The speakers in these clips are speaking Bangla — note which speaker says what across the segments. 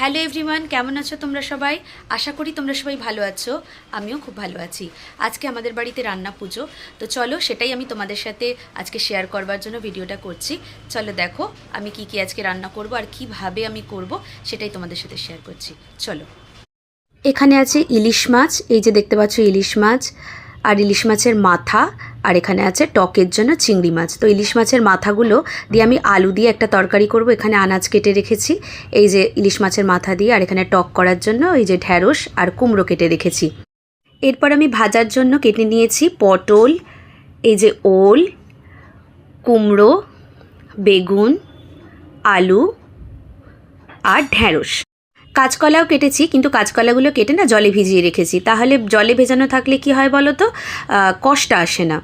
Speaker 1: হ্যালো এভরিওয়ান, কেমন আছো তোমরা সবাই? আশা করি তোমরা সবাই ভালো আছো। আমিও খুব ভালো আছি। আজকে আমাদের বাড়িতে রান্না পুজো। তো চলো সেটাই আমি তোমাদের সাথে আজকে শেয়ার করবার জন্য ভিডিওটা করছি। চলো দেখো আমি কি কি আজকে রান্না করব আর কীভাবে আমি করব সেটাই তোমাদের সাথে শেয়ার করছি। চলো। এখানে আছে ইলিশ মাছ। এই যে দেখতে পাচ্ছ ইলিশ মাছ আর ইলিশ মাছের মাথা। আর এখানে আছে টকের জন্য চিংড়ি মাছ। তো ইলিশ মাছের মাথাগুলো দিয়ে আমি আলু দিয়ে একটা তরকারি করব। এখানে আনাজ কেটে রেখেছি। এই যে ইলিশ মাছের মাথা দিয়ে আর এখানে টক করার জন্য এই যে ঢ্যাঁড়স আর কুমড়ো কেটে রেখেছি। এরপর আমি ভাজার জন্য কেটে নিয়েছি পটল, এই যে ওল, কুমড়ো, বেগুন, আলু আর ঢ্যাঁড়স। কাঁচকলাও কেটেছি, কিন্তু কাঁচকলাগুলো কেটে না জলে ভিজিয়ে রেখেছি। তাহলে জলে ভেজানো থাকলে কি হয় বলো তো? কষ্ট আসে না।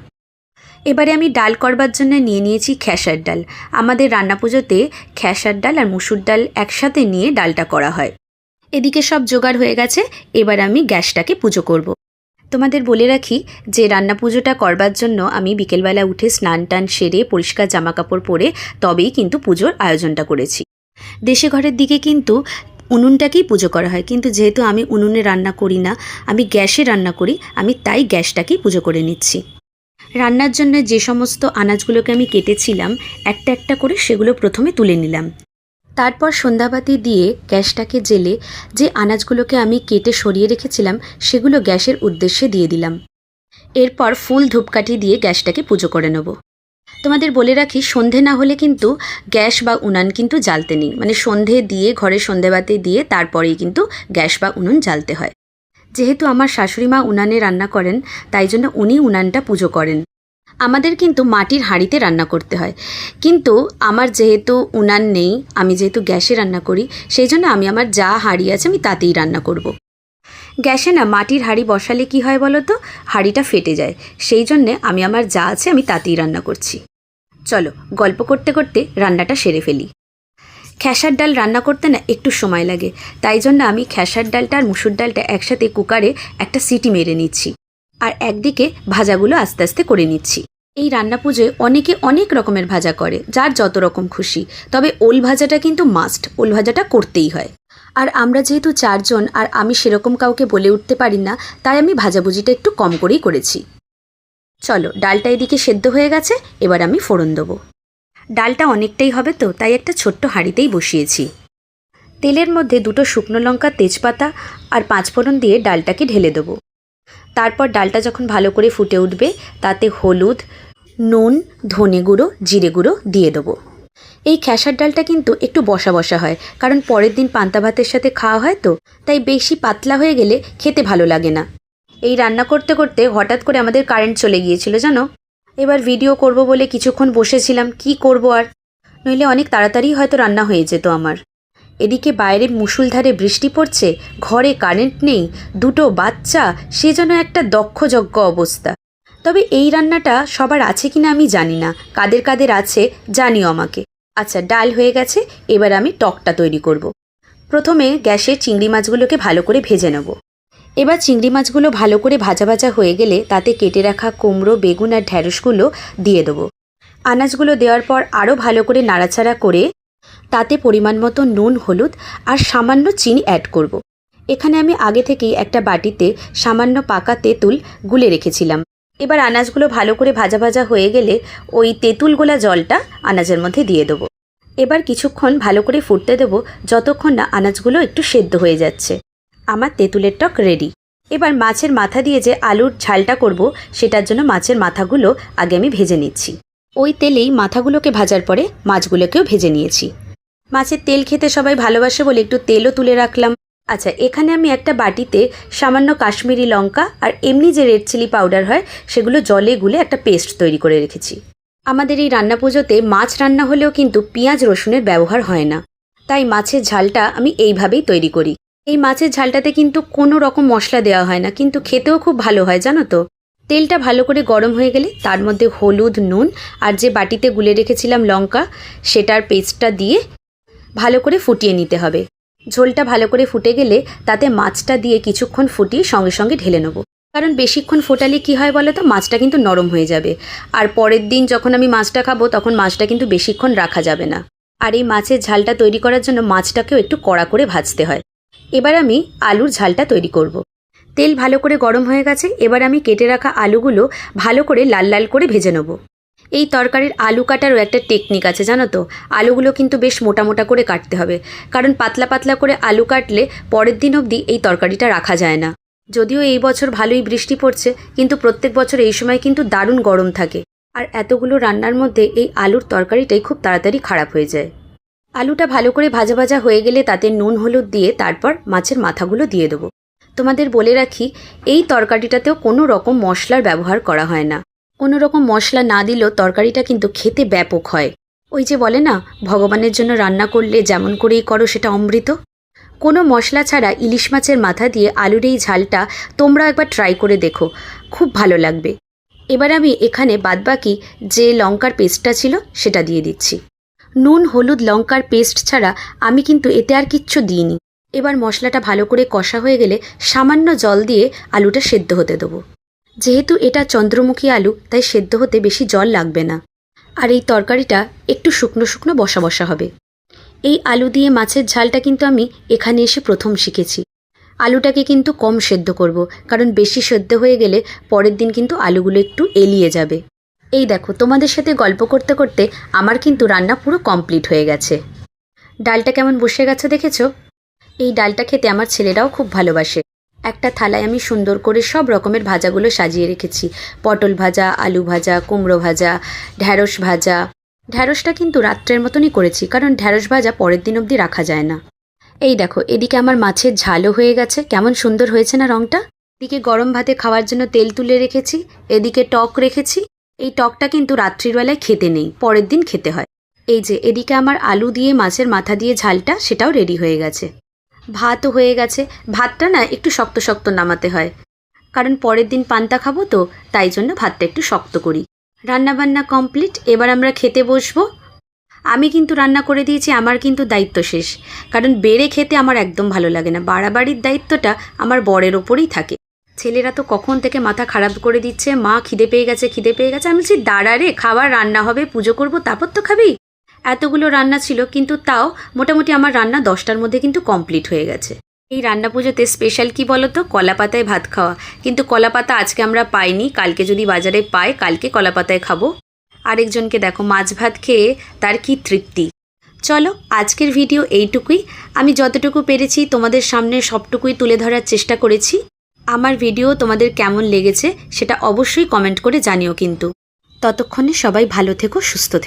Speaker 1: এবারে আমি ডাল করবার জন্য নিয়ে নিয়েছি খেসার ডাল। আমাদের রান্না পুজোতে খেসার ডাল আর মুসুর ডাল একসাথে নিয়ে ডালটা করা হয়। এদিকে সব জোগাড় হয়ে গেছে, এবার আমি গ্যাসটাকে পুজো করব। তোমাদের বলে রাখি যে রান্না পুজোটা করবার জন্য আমি বিকেলবেলা উঠে স্নান টান সেরে পরিষ্কার জামাকাপড় পরে তবেই কিন্তু পুজোর আয়োজনটা করেছি। দেশে ঘরের দিকে কিন্তু উনুনটাকেই পুজো করা হয়। কিন্তু যেহেতু আমি উনুনে রান্না করি না, আমি গ্যাসে রান্না করি, আমি তাই গ্যাসটাকেই পুজো করে নিচ্ছি। রান্নার জন্য যে সমস্ত আনাজগুলোকে আমি কেটেছিলাম, একটা একটা করে সেগুলো প্রথমে তুলে নিলাম। তারপর সন্ধ্যাবাতি দিয়ে গ্যাসটাকে জেলে যে আনাজগুলোকে আমি কেটে সরিয়ে রেখেছিলাম, সেগুলো গ্যাসের উদ্দেশ্যে দিয়ে দিলাম। এরপর ফুল ধূপকাঠি দিয়ে গ্যাসটাকে পুজো করে নেব। তোমাদের বলে রাখি, সন্ধে না হলে কিন্তু গ্যাস বা উনান কিন্তু জ্বালতে নেই। মানে সন্ধে দিয়ে, ঘরে সন্ধেবাতি দিয়ে তারপরেই কিন্তু গ্যাস বা উনুন জ্বালতে হয়। যেহেতু আমার শাশুড়ি মা উনানে রান্না করেন, তাই জন্য উনি উনানটা পুজো করেন। আমাদের কিন্তু মাটির হাঁড়িতে রান্না করতে হয়। কিন্তু আমার যেহেতু উনান নেই, আমি যেহেতু গ্যাসে রান্না করি, সেই জন্য আমি আমার যা হাঁড়ি আছে আমি তাতেই রান্না করব। গ্যাসে না মাটির হাঁড়ি বসালে কি হয় বলো তো? হাঁড়িটা ফেটে যায়। সেই জন্যে আমি আমার যা আছে আমি তাতেই রান্না করছি। চলো, গল্প করতে করতে রান্নাটা সেরে ফেলি। খেসার ডাল রান্না করতে না একটু সময় লাগে। তাই জন্য আমি খেসার ডালটা আর মুসুর ডালটা একসাথে কুকারে একটা সিটি মেরে নিচ্ছি। আর একদিকে ভাজাগুলো আস্তে আস্তে করে নিচ্ছি। এই রান্না পুজোয় অনেকে অনেক রকমের ভাজা করে, যার যত রকম খুশি। তবে ওল ভাজাটা কিন্তু মাস্ট ওল ভাজাটা করতেই হয়। আর আমরা যেহেতু চারজন আর আমি সেরকম কাউকে বলে উঠতে পারি না, তাই আমি ভাজাভুজিটা একটু কম করেই করেছি। চলো, ডালটা এদিকে সেদ্ধ হয়ে গেছে, এবার আমি ফোড়ন দেবো। ডালটা অনেকটাই হবে তো, তাই একটা ছোট্ট হাঁড়িতেই বসিয়েছি। তেলের মধ্যে দুটো শুকনো লঙ্কা, তেজপাতা আর পাঁচফোড়ন দিয়ে ডালটাকে ঢেলে দেবো। তারপর ডালটা যখন ভালো করে ফুটে উঠবে, তাতে হলুদ, নুন, ধনে গুঁড়ো, জিরে গুঁড়ো দিয়ে দেবো। এই খেসার ডালটা কিন্তু একটু বসা বসা হয়, কারণ পরের দিন পান্তা ভাতের সাথে খাওয়া হয় তো, তাই বেশি পাতলা হয়ে গেলে খেতে ভালো লাগে না। এই রান্না করতে করতে হঠাৎ করে আমাদের কারেন্ট চলে গিয়েছিল, জানো? এবার ভিডিও করব বলে কিছুক্ষণ বসেছিলাম, কি করব আর? নইলে অনেক তাড়াতাড়ি হয়তো রান্না হয়ে যেত আমার। এদিকে বাইরে মুষুলধারে বৃষ্টি পড়ছে, ঘরে কারেন্ট নেই, দুটো বাচ্চা, সে যেন একটা দক্ষযজ্ঞ অবস্থা। তবে এই রান্নাটা সবার আছে কিনা আমি জানি না। কাদের কাদের আছে, জানিও আমাকে। আচ্ছা ডাল হয়ে গেছে, এবার আমি টকটা তৈরি করব। প্রথমে গ্যাসে চিংড়ি মাছগুলোকে ভালো করে ভেজে নেব। এবার চিংড়ি মাছগুলো ভালো করে ভাজা ভাজা হয়ে গেলে তাতে কেটে রাখা কুমড়ো, বেগুন আর ঢ্যাঁড়সগুলো দিয়ে দেবো। আনাজগুলো দেওয়ার পর আরও ভালো করে নাড়াচাড়া করে তাতে পরিমাণ মতো নুন, হলুদ আর সামান্য চিনি অ্যাড করব। এখানে আমি আগে থেকেই একটা বাটিতে সামান্য পাকা তেঁতুল গুলে রেখেছিলাম। এবার আনাজগুলো ভালো করে ভাজা ভাজা হয়ে গেলে ওই তেঁতুল গোলা জলটা আনাজের মধ্যে দিয়ে দেবো। এবার কিছুক্ষণ ভালো করে ফুটতে দেবো যতক্ষণ না আনাজগুলো একটু সেদ্ধ হয়ে যাচ্ছে। আমার তেঁতুলের টক রেডি। এবার মাছের মাথা দিয়ে যে আলুর ঝালটা করব, সেটার জন্য মাছের মাথাগুলো আগে আমি ভেজে নিচ্ছি। ওই তেলেই মাথাগুলোকে ভাজার পরে মাছগুলোকেও ভেজে নিয়েছি। মাছের তেল খেতে সবাই ভালোবাসে বলে একটু তেলও তুলে রাখলাম। আচ্ছা এখানে আমি একটা বাটিতে সামান্য কাশ্মীরি লঙ্কা আর এমনি যে রেড চিলি পাউডার হয়, সেগুলো জলে গুলে একটা পেস্ট তৈরি করে রেখেছি। আমাদের এই রান্না পুজোতে মাছ রান্না হলেও কিন্তু পেঁয়াজ রসুনের ব্যবহার হয় না। তাই মাছের ঝালটা আমি এইভাবেই তৈরি করি। এই মাছের ঝালটাতে কিন্তু কোনো রকম মশলা দেওয়া হয় না, কিন্তু খেতেও খুব ভালো হয়, জানো তো। তেলটা ভালো করে গরম হয়ে গেলে তার মধ্যে হলুদ, নুন আর যে বাটিতে গুলে রেখেছিলাম লঙ্কা, সেটার পেস্টটা দিয়ে ভালো করে ফুটিয়ে নিতে হবে। ঝোলটা ভালো করে ফুটে গেলে তাতে মাছটা দিয়ে কিছুক্ষণ ফুটিয়ে সঙ্গে সঙ্গে ঢেলে নেব। কারণ বেশিক্ষণ ফোটালে কি হয় বলো তো মাছটা কিন্তু নরম হয়ে যাবে। আর পরের দিন যখন আমি মাছটা খাব, তখন মাছটা কিন্তু বেশিক্ষণ রাখা যাবে না। আর এই মাছের ঝালটা তৈরি করার জন্য মাছটাকেও একটু কড়া করে ভাজতে হয়। এবার আমি আলুর ঝালটা তৈরি করব। তেল ভালো করে গরম হয়ে গেছে। এবার আমি কেটে রাখা আলুগুলো ভালো করে লাল লাল করে ভেজে নেব। এই তরকারির আলু কাটারও একটা টেকনিক আছে, জানো তো? আলুগুলো কিন্তু বেশ মোটা মোটা করে কাটতে হবে। কারণ পাতলা পাতলা করে আলু কাটলে পরের দিন অবধি এই তরকারিটা রাখা যায় না। যদিও এই বছর ভালোই বৃষ্টি পড়ছে, কিন্তু প্রত্যেক বছর এই সময় কিন্তু দারুণ গরম থাকে। আর এতগুলো রান্নার মধ্যে এই আলুর তরকারিটাই খুব তাড়াতাড়ি খারাপ হয়ে যায়। আলুটা ভালো করে ভাজা ভাজা হয়ে গেলে তাতে নুন, হলুদ দিয়ে তারপর মাছের মাথাগুলো দিয়ে দেবো। তোমাদের বলে রাখি, এই তরকারিটাতেও কোনো রকম মশলার ব্যবহার করা হয় না। রকম মশলা না দিলেও তরকারিটা কিন্তু খেতে ব্যাপক হয়। ওই যে বলে না, ভগবানের জন্য রান্না করলে যেমন করেই করো সেটা অমৃত। কোনো মশলা ছাড়া ইলিশ মাছের মাথা দিয়ে আলুর এই ঝালটা তোমরা একবার ট্রাই করে দেখো, খুব ভালো লাগবে। এবার আমি এখানে বাদবাকি যে লঙ্কার পেস্টটা ছিল সেটা দিয়ে দিচ্ছি। নুন, হলুদ, লঙ্কার পেস্ট ছাড়া আমি কিন্তু এতে আর কিচ্ছু দিইনি। এবার মশলাটা ভালো করে কষা হয়ে গেলে সামান্য জল দিয়ে আলুটা সেদ্ধ হতে দেবো। যেহেতু এটা চন্দ্রমুখী আলু, তাই সেদ্ধ হতে বেশি জল লাগবে না। আর এই তরকারিটা একটু শুকনো শুকনো বসা বসা হবে। এই আলু দিয়ে মাছের ঝালটা কিন্তু আমি এখানে এসে প্রথম শিখেছি। আলুটাকে কিন্তু কম সেদ্ধ করব, কারণ বেশি সেদ্ধ হয়ে গেলে পরের দিন কিন্তু আলুগুলো একটু এলিয়ে যাবে। এই দেখো, তোমাদের সাথে গল্প করতে করতে আমার কিন্তু রান্না পুরো কমপ্লিট হয়ে গেছে। ডালটা কেমন বসে গেছে দেখেছ? এই ডালটা খেতে আমার ছেলেরাও খুব ভালোবাসে। একটা থালায় আমি সুন্দর করে সব রকমের ভাজাগুলো সাজিয়ে রেখেছি। পটল ভাজা, আলু ভাজা, কুমড়ো ভাজা, ঢ্যাঁড়স ভাজা। ঢ্যাঁড়সটা কিন্তু রাত্রের মতনই করেছি, কারণ ঢ্যাঁড়স ভাজা পরের দিন অবধি রাখা যায় না। এই দেখো, এদিকে আমার মাছের ঝালও হয়ে গেছে। কেমন সুন্দর হয়েছে না রঙটা এদিকে গরম ভাতে খাওয়ার জন্য তেল তুলে রেখেছি, এদিকে টক রেখেছি। এই টকটা কিন্তু রাত্রিবেলায় খেতে নেই, পরের দিন খেতে হয়। এই যে, এদিকে আমার আলু দিয়ে মাছের মাথা দিয়ে ঝালটা, সেটাও রেডি হয়ে গেছে। ভাতও হয়ে গেছে। ভাতটা না একটু শক্ত শক্ত নামাতে হয়। কারণ পরের দিন পান্তা খাব তো, তাই জন্য ভাতটা একটু শক্ত করি। রান্নাবান্না কমপ্লিট, এবার আমরা খেতে বসবো। আমি কিন্তু রান্না করে দিয়েছি, আমার কিন্তু দায়িত্ব শেষ। কারণ বেড়ে খেতে আমার একদম ভালো লাগে না। বাড়াবাড়ির দায়িত্বটা আমার বরের ওপরেই থাকে। ছেলেরা তো কখন থেকে মাথা খারাপ করে দিচ্ছে, মা খিদে পেয়ে গেছে, খিদে পেয়ে গেছে। আমি বলছি, দাঁড়া রে খাবার রান্না হবে, পুজো করব, তারপর তো খাবি। এতগুলো রান্না ছিল, কিন্তু তাও মোটামুটি আমার রান্না দশটার মধ্যে কিন্তু কমপ্লিট হয়ে গেছে। এই রান্না পুজোতে স্পেশাল কি বলো তো কলা পাতায় ভাত খাওয়া। কিন্তু কলা পাতা আজকে আমরা পাইনি, কালকে যদি বাজারে পাই, কালকে কলা পাতায় খাব। আরেকজনকে দেখো, মাছ ভাত খেয়ে তার কি তৃপ্তি। চলো, আজকের ভিডিও এইটুকুই। আমি যতটুকু পেরেছি তোমাদের সামনে সবটুকুই তুলে ধরার চেষ্টা করেছি। আমার ভিডিও তোমাদের কেমন লেগেছে সেটা অবশ্যই কমেন্ট করে জানিও কিন্তু। ততক্ষণে সবাই ভালো থেকো, সুস্থ থেকো।